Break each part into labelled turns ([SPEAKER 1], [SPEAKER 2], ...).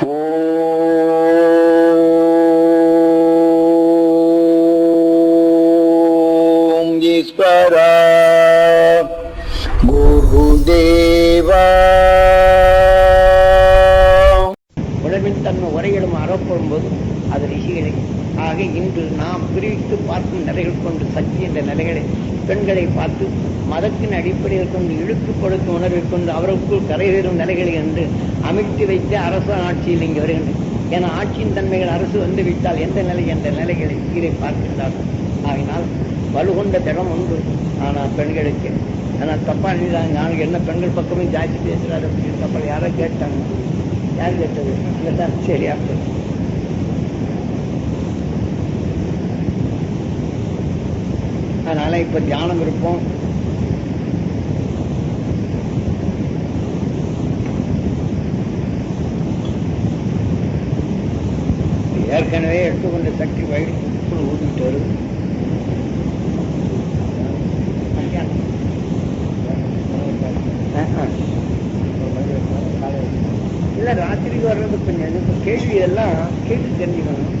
[SPEAKER 1] Oh.
[SPEAKER 2] உணவின் உரைகளும் அறப்படும் போது அது ரிஷிகளை. ஆக இன்று நாம் பிரித்து பார்க்கும் நிலைகள் கொண்டு சக்தி என்ற நிலைகளை பெண்களை பார்த்து மதத்தின் அடிப்படையில் கொண்டு இழுத்து கொடுக்கும் உணர்வைக் கொண்டு அவருக்குள் கரையேறும் நிலைகளை என்று அமைத்து வைத்து அரசு ஆட்சியில் இங்கே வருகின்றன. என ஆட்சியின் தன்மைகள் அரசு வந்து விட்டால் எந்த நிலை என்ற நிலைகளை கீழே பார்க்கின்றார்கள் ஆகினால் வலுகொண்ட திடம் உண்டு. ஆனால் பெண்களுக்கு. ஆனால் தப்பா எழுதிதாங்க நாளைக்கு என்ன பெண்கள் பக்கமும் ஜாஸ்தி பேசுறாரு அப்படின்னு தப்பா யாரோ கேட்டாங்க. யார் கேட்டது இல்லை சரியா அதனால இப்ப தியானம் இருப்போம் ஏற்கனவே எடுத்துக்கொண்ட சக்தி வயிற்றுக்குள் ஊதிட்டு வருது ஆஹ், ஆஹ். இல்ல ராத்திரிக்கு வர்றது கொஞ்சம் இப்ப கேள்வி எல்லாம் கேட்டு தெரிஞ்சுக்கணும்.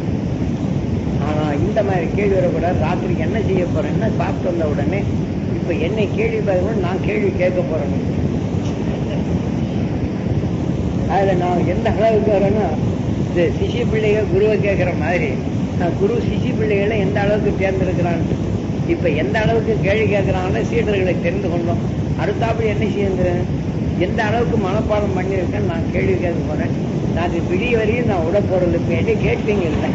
[SPEAKER 2] ஆனா இந்த மாதிரி கேள்வி வரக்கூடாது. ராத்திரிக்கு என்ன செய்ய போறேன்னு சாப்பிட்டு வந்த உடனே இப்ப என்னை கேள்வி பார்க்கணும் நான் கேள்வி கேட்க போறேன். அதுல நான் எந்த அளவுக்கு வரேன்னா இந்த சிஷி பிள்ளைகள் குருவை கேட்குற மாதிரி. நான் குரு சிஷி பிள்ளைகளை எந்த அளவுக்கு தேர்ந்தெடுக்கிறான்? இப்ப எந்த அளவுக்கு கேள்வி கேட்குறாங்களோ சீடர்களை தெரிந்து கொண்டோம் அடுத்தாப்படி என்ன செய்யுங்கிறேன் எந்த அளவுக்கு மனப்பாடம் பண்ணியிருக்கேன் நான் கேள்வி கேட்க போறேன். நான் விடிய வரையும் நான் விட போறது இப்ப என்ன கேட்பீங்க இல்லை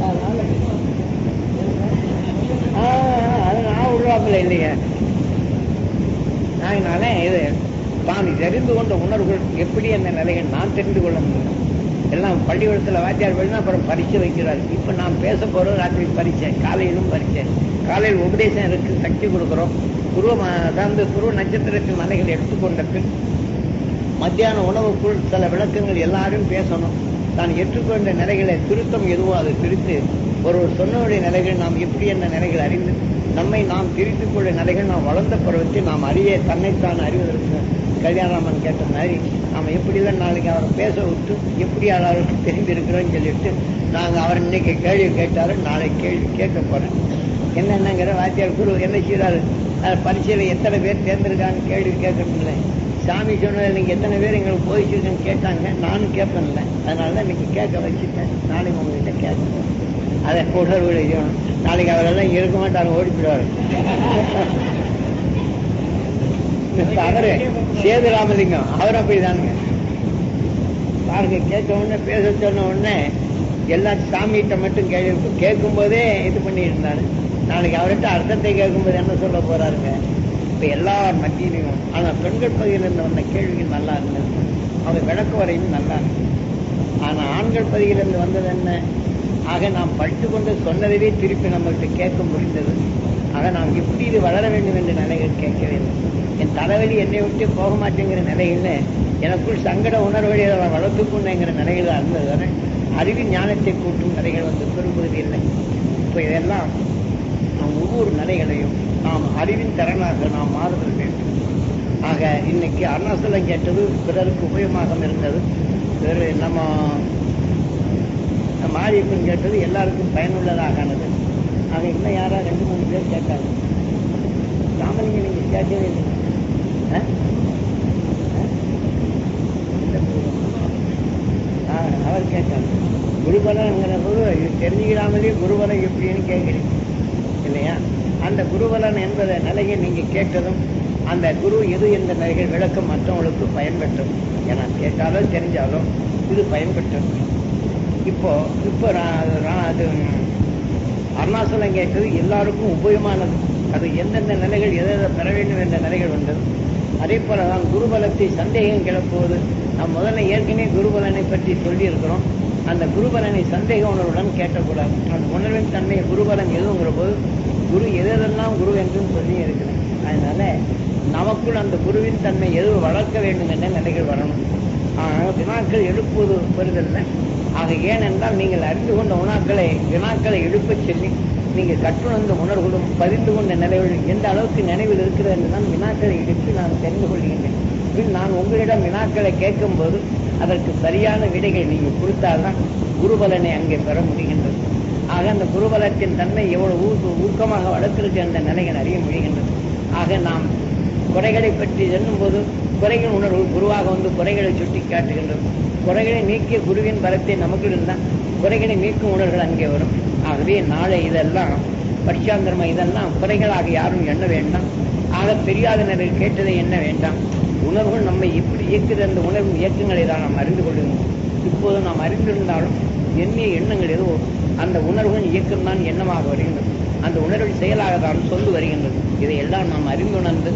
[SPEAKER 2] அதனால அது நான் உருவாக்கல இல்லைங்க அதனால இது தான் தெரிந்து கொண்ட உணர்வுகள் எப்படி அந்த நிலைகள் நான் தெரிந்து கொள்ள முடியும்? எல்லாம் பள்ளிக்கூடத்தில் வாத்தியார் படினா அப்புறம் பரீட்சை வைக்கிறார். இப்போ நான் பேச போறது ராத்திரி பரீட்சை காலையிலும் பரீட்சை காலையில் உபதேசம் இருக்கு சக்தி கொடுக்குறோம். குரு ம- அதாவது குரு நட்சத்திரத்தின் மலைகளை எடுத்துக்கொண்ட பின் மத்தியான உணவுக்குள் சில விளக்கங்கள் எல்லாரும் பேசணும். தான் ஏற்றுக்கொண்ட நிலைகளை திருத்தம் எதுவோ அதை திருத்து ஒருவர் சொன்னவருடைய நிலைகள் நாம் எப்படி என்ற நிலைகள் அறிந்து நம்மை நாம் திரித்துக் கொள்ள நிலைகள் நாம் வளர்ந்த பருவத்தில் நாம் அறிய தன்னைத்தான் அறிவதற்கு கல்யாணராமன் கேட்ட மாதிரி நாம் எப்படிலாம் நாளைக்கு அவரை பேச விட்டு எப்படி அளவுக்கு தெரிந்திருக்கிறோம்னு சொல்லிட்டு நாங்கள் அவர் இன்னைக்கு கேள்வி கேட்டாரு நாளை கேள்வி கேட்க போறேன். என்னென்னங்கிற வாத்தியார் குரு என்ன செய்கிறாரு அஹ் எத்தனை பேர் தேர்ந்தெடுக்கான்னு கேள்வி கேட்கறதில்லை சாமி சொன்னது நீங்க எத்தனை பேர் எங்களுக்கு போயிச்சுன்னு கேட்டாங்க. நானும் கேட்பேன்ல. அதனால தான் இன்னைக்கு கேட்க வச்சுட்டேன். நாளைக்கு உங்ககிட்ட கேட்கணும் அதை உணர்வுகளையும் நாளைக்கு அவரெல்லாம் இருக்க மாட்டாங்க ஓடி அவரு சேது ராமலிங்கம் அவர் அப்படிதானுங்க. பாருங்க கேட்ட உடனே பேச சொன்ன உடனே எல்லா சாமிகிட்ட மட்டும் கேட்கும் போதே இது பண்ணிட்டு இருந்தாரு நாளைக்கு அவர்கிட்ட அர்த்தத்தை கேட்கும்போது என்ன சொல்ல போறாருங்க? இப்ப எல்லார் மத்தியிலையும் ஆனா பெண்கள் பகுதியில் இருந்து வந்த கேள்விகள் நல்லா இருந்தது. அவங்க விளக்கு வரையும் நல்லா இருந்தது. ஆனா ஆண்கள் பகுதியிலிருந்து வந்தது என்ன? ஆக நாம் படித்து கொண்டு சொன்னதையே திருப்பி நம்மகிட்ட கேட்க முடிந்தது. ஆக நாம் எப்படி இது வளர வேண்டும் என்ற நிலைகள் கேட்க வேண்டும் என் தலைவலி என்னை விட்டு போக மாட்டேங்கிற நிலையில் எனக்குள் சங்கட உணர்வுகளை அதை வளர்த்துக்கொண்டேங்கிற நிலையில் இருந்தது. அறிவு ஞானத்தை கூட்டும் நிலைகள் வந்து பெரும்பகுதி இல்லை இப்போ இதெல்லாம் நாம் ஒவ்வொரு நிலைகளையும் நாம் அறிவின் திறனாக நாம் மாறுதல் வேண்டும். ஆக இன்னைக்கு அருணாசலம் கேட்டது பிறருக்கு உபயோகமாக இருந்தது. வேறு நம்ம மாரியப்பன் கேட்டது எல்லாருக்கும் பயனுள்ளதாக ஆனது ஆக இன்னும் யாரா ரெண்டு மூணு பேர் கேட்டாங்க. ராமலிங்க நீங்க கேட்கவே இல்லை. அவர் கேட்டார். குருபலங்கிற போது இது தெரிஞ்சுக்கிறாமலே எப்படின்னு கேட்குறீங்க இல்லையா? அந்த குருவலன் என்பத நிலையை நீங்க கேட்டதும் அந்த குரு எது என்ற நிலைகள் விளக்கம் மற்றவங்களுக்கு பயன்பெற்றும் ஏன்னா கேட்டாலும் தெரிஞ்சாலும் இது பயன்பெற்றது. இப்போ இப்போ அது அருணாசலம் கேட்டது எல்லாருக்கும் உபயோகமானது. அது எந்தெந்த நிலைகள் எதை எதை பெற வேண்டும் என்ற நிலைகள் வந்தது. அதே போல தான் குருபலத்தை சந்தேகம் கிளப்புவது. நாம் முதல்ல ஏற்கனவே குருபலனை பற்றி சொல்லி இருக்கிறோம் அந்த குருபலனை சந்தேக உணர்வுடன் கேட்டக்கூடாது. அந்த உணர்வின் தன்மை குருபலன் எதுங்கிற போது குரு என்றும் சொல்லி இருக்கிறேன். அதனால நமக்குள் அந்த குருவின் தன்மை எது வளர்க்க வேண்டும் என்ற நிலைகள் வரணும். ஆனால் வினாக்கள் எழுப்புவது பெறுதல்ல. ஆக ஏனென்றால் நீங்கள் அறிந்து கொண்ட உணாக்களை வினாக்களை எழுப்பச் சொல்லி நீங்கள் கற்றுணர்ந்த உணர்வுகளும் பதிந்து கொண்ட நிலைகளும் எந்த அளவுக்கு நினைவில் இருக்கிறது என்று தான் வினாக்களை எழுப்பி நான் தெரிந்து கொள்கின்றேன். பின் நான் உங்களிடம் வினாக்களை கேட்கும்போது அதற்கு சரியான விடைகள் நீங்க கொடுத்தால்தான் குருபலனை அங்கே பெற முடிகின்றது. ஆக அந்த குருபலத்தின் தன்மை எவ்வளவு ஊக்க- ஊக்கமாக வளர்த்திருக்கு என்ற நிலைகள் அறிய முடிகின்றது. ஆக நாம் குறைகளை பற்றி சொல்லும்போது குறைகள் உணர்வு குருவாக வந்து குறைகளை சுட்டி காட்டுகின்றது குறைகளை நீக்கிய குருவின் பலத்தை நமக்கு இருந்தால் குறைகளை நீக்கும் உணர்வுகள் அங்கே வரும். ஆகவே நாளை இதெல்லாம் பரிசாந்திரமா இதெல்லாம் குறைகளாக யாரும் எண்ண வேண்டாம். ஆக பெரியாதனர்கள் கேட்டதை எண்ண வேண்டாம். உணர்வுகள் நம்மை இப்படி இயக்குகிற அந்த உணர்வு இயக்கங்களை தான் நாம் அறிந்து கொள்ளுங்கள் இப்போது நாம் அறிந்திருந்தாலும் எண்ணிய எண்ணங்கள் எதுவோ அந்த உணர்வுகள் இயக்கம் தான் எண்ணமாக வருகின்றது. அந்த உணர்வு செயலாக தான் சொல்லு வருகின்றது. இதையெல்லாம் நாம் அறிந்துணர்ந்து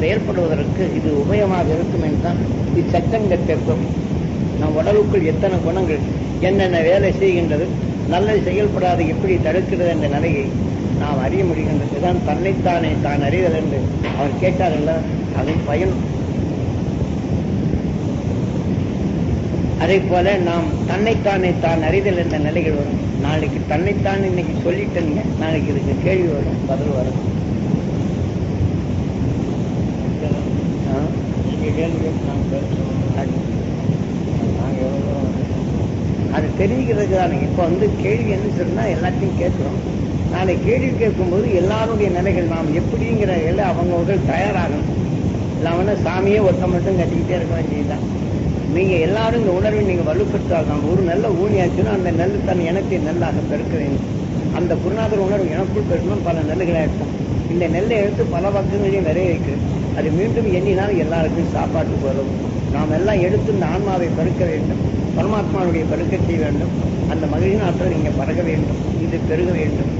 [SPEAKER 2] செயல்படுவதற்கு இது உபயமாக இருக்கும் என்றுதான் இச்சட்டங்கத்திற்கும் நம் உடலுக்குள் எத்தனை குணங்கள் என்னென்ன வேலை செய்கின்றது நல்லது செயல்படாது எப்படி தடுக்கிறது என்ற நிலையை நாம் அறிய முடிகின்றது. தான் தன்னைத்தானே தான் அறிதல் என்று அவர் கேட்டார்கள் அதன் பயன் அதே போல நாம் தன்னைத்தானே தான் அறிதல் என்ற நிலைகள் வரும். நாளைக்கு தன்னைத்தான் இன்னைக்கு சொல்லிட்டேங்க நாளைக்கு இதுக்கு கேள்வி வரும் பதில் வரும்.
[SPEAKER 3] கேள்வி கேட்டு
[SPEAKER 2] அது- அது தெரிவிக்கிறதுக்கு தானே. இப்போ வந்து கேள்வி என்ன சொன்னா எல்லாத்தையும் கேட்கிறோம். நாளை கேள்வி கேட்கும்போது எல்லாருடைய நிலைகள் நாம் எப்படிங்கிற எல்லாம் அவங்கவுகள் தயாராகணும். இல்லாமல் சாமியே ஒருத்த மட்டும் கட்டிக்கிட்டே இருக்க வேண்டியதுதான். நீங்க எல்லாரும் இந்த உணர்வை நீங்க வலுப்படுத்தால் நாம் ஒரு நல்ல ஊனியாச்சுன்னா அந்த நெல் தன் எனக்கு நெல்லாக பெருக்க வேண்டும். அந்த குருநாதர் உணர்வு எனக்குள் பெருக்கணும் பல நெல்லுகளை இருக்கும் இந்த நெல்லை எடுத்து பல பக்கங்களையும் நிறைய வைக்கிறது அது மீண்டும் எண்ணினால் எல்லாருக்கும் சாப்பாட்டுக்கு வரும் நாம் எல்லாம் எடுத்து இந்த ஆன்மாவை பெருக்க வேண்டும். பரமாத்மாவுடைய பெருக்கத்தை வேண்டும். அந்த மகிழ்ச்சி ஆற்றல் நீங்கள் பறக்க வேண்டும். இது பெருக வேண்டும்.